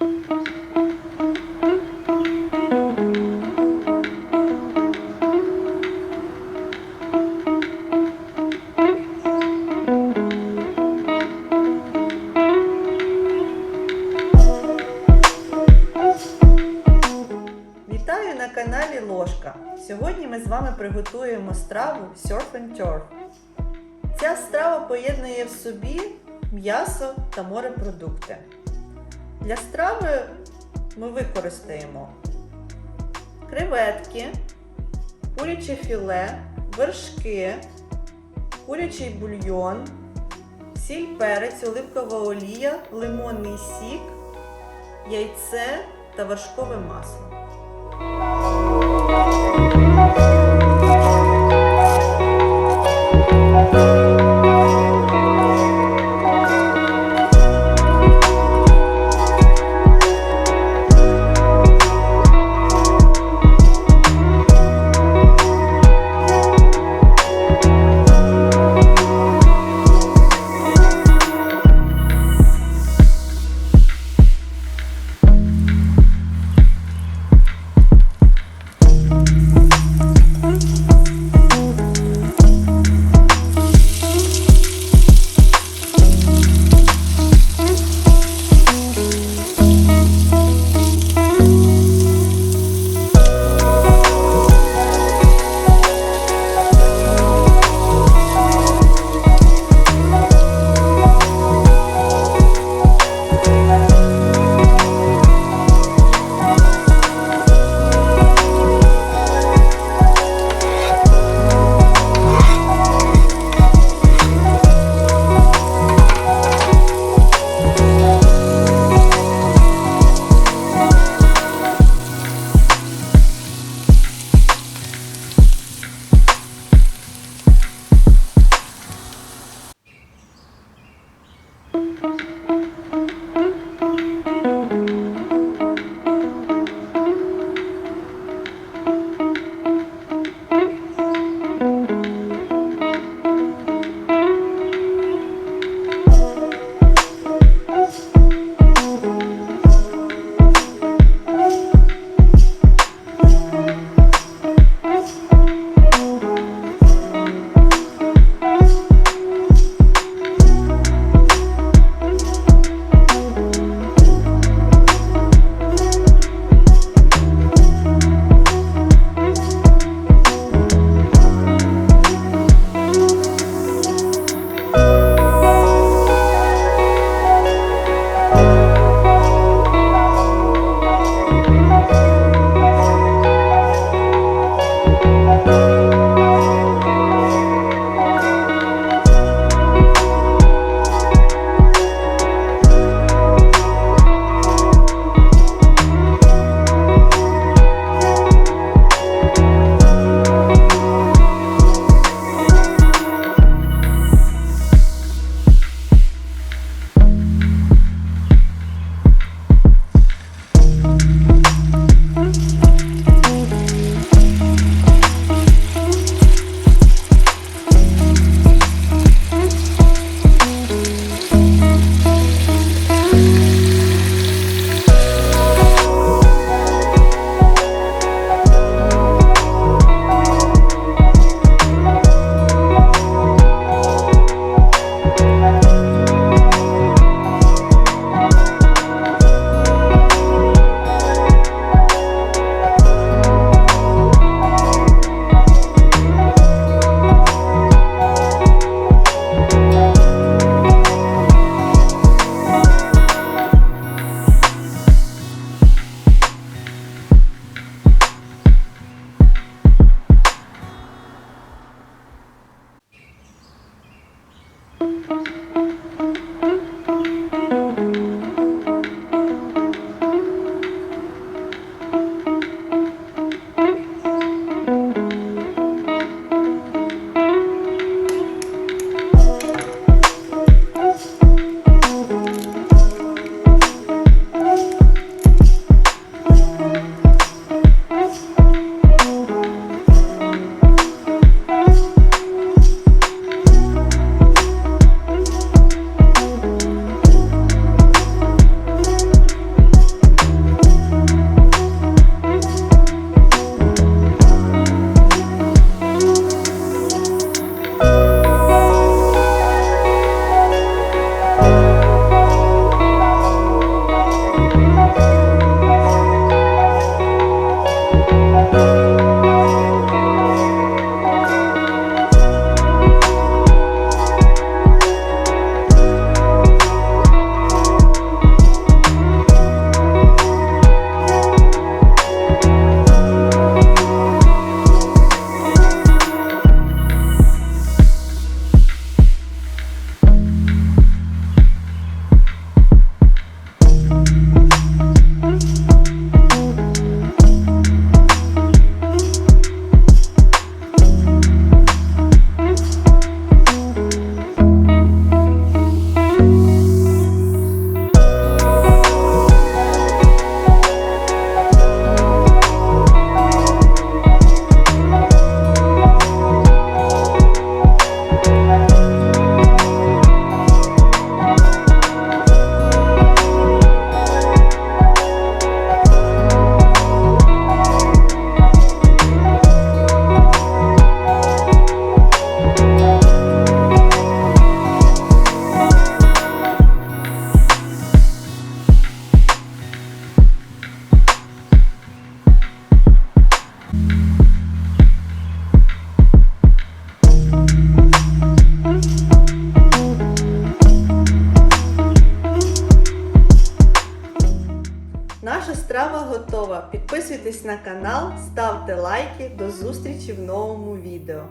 Вітаю на каналі Ложка. Сьогодні ми з вами приготуємо страву Surf and Turf. Ця страва поєднує в собі м'ясо та морепродукти. Для страви ми використаємо креветки, куряче філе, вершки, курячий бульйон, сіль перець, оливкова олія, лимонний сік, яйце та вершкове масло. Música Підписуйтесь на канал, ставте лайки. До зустрічі в новому відео.